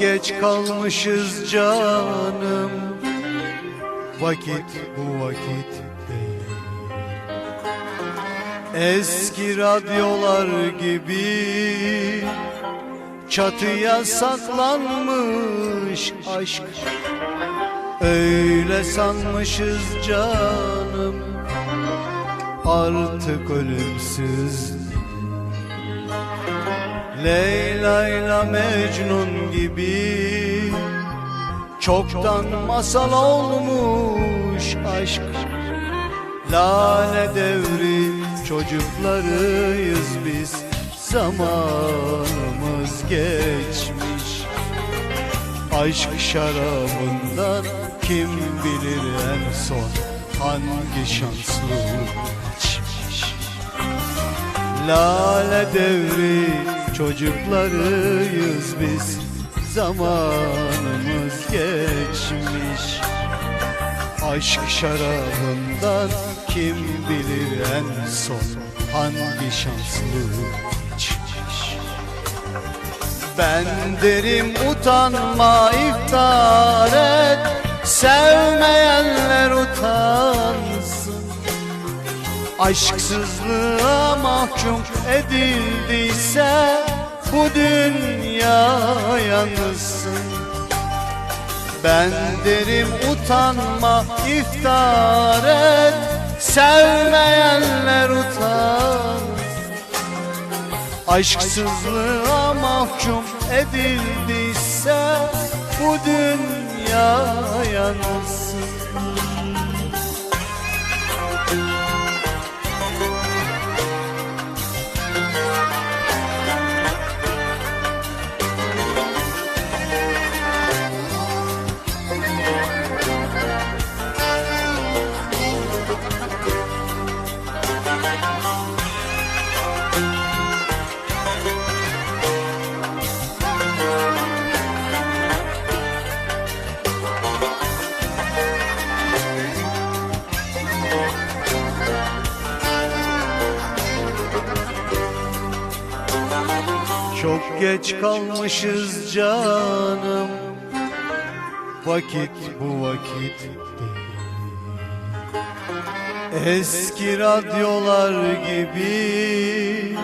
geç kalmışız canım. Vakit bu vakit değil. Eski radyolar gibi Çatıya saklanmış aşk. Öyle sanmışız canım. Artık ölümsüz Leyla ile Mecnun gibi Çoktan masal olmuş aşk. Lale devri çocuklarıyız biz Zamanımız geçmiş. Aşk şarabından kim bilir en son Hangi şanslı içmiş Lale devri çocuklarıyız biz Zamanımız geçmiş. Aşk şarabından kim bilir en son Hangi şanslı içmiş Ben derim utanma iftar et. Sevmeyenler Aşksızlığa mahkum edildiyse bu dünya yanılsın Ben derim utanma iftar et Sevmeyenler utansın Aşksızlığa mahkum edildiyse bu dünya yanılsın Çok geç kalmışız canım. Vakit bu vakit değil. Eski radyolar gibi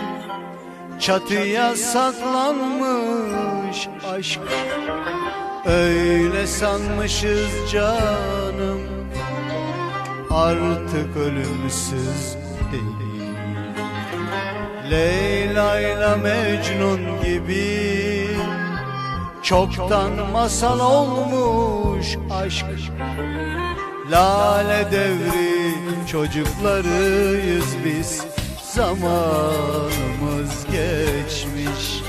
Çatıya saklanmış aşk. Öyle sanmışız canım. Artık ölümsüz değil. Leyla ile Mecnun gibi. Çoktan masal olmuş aşk. Lale devri çocuklarıyız biz. Zamanımız geçmiş.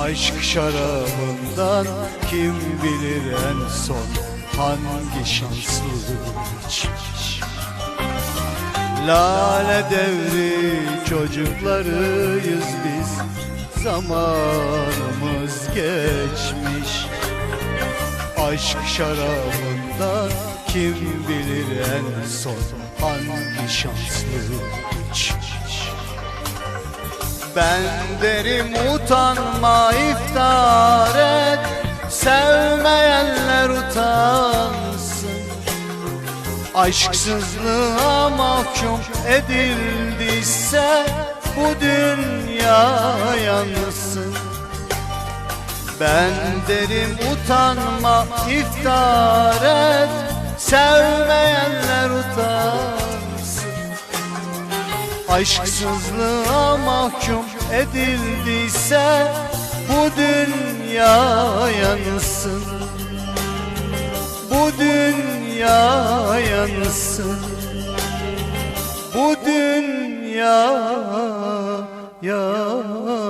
Aşk şarabından kim bilir en son Hangi şanslı içmiş Lale devri çocuklarıyız biz. Zamanımız geçmiş. Aşk şarabından kim bilir en son Hangi şanslı içmiş Ben derim utanma iftar et. Sevmeyenler Aşksızlığa mahkum edildiyse bu dünya yanılsın Ben derim utanma iftar et Sevmeyenler utansın. Aşksızlığa mahkum edildiyse bu dünya yanılsın Bu dünya yanılsın Bu dünya yanılsın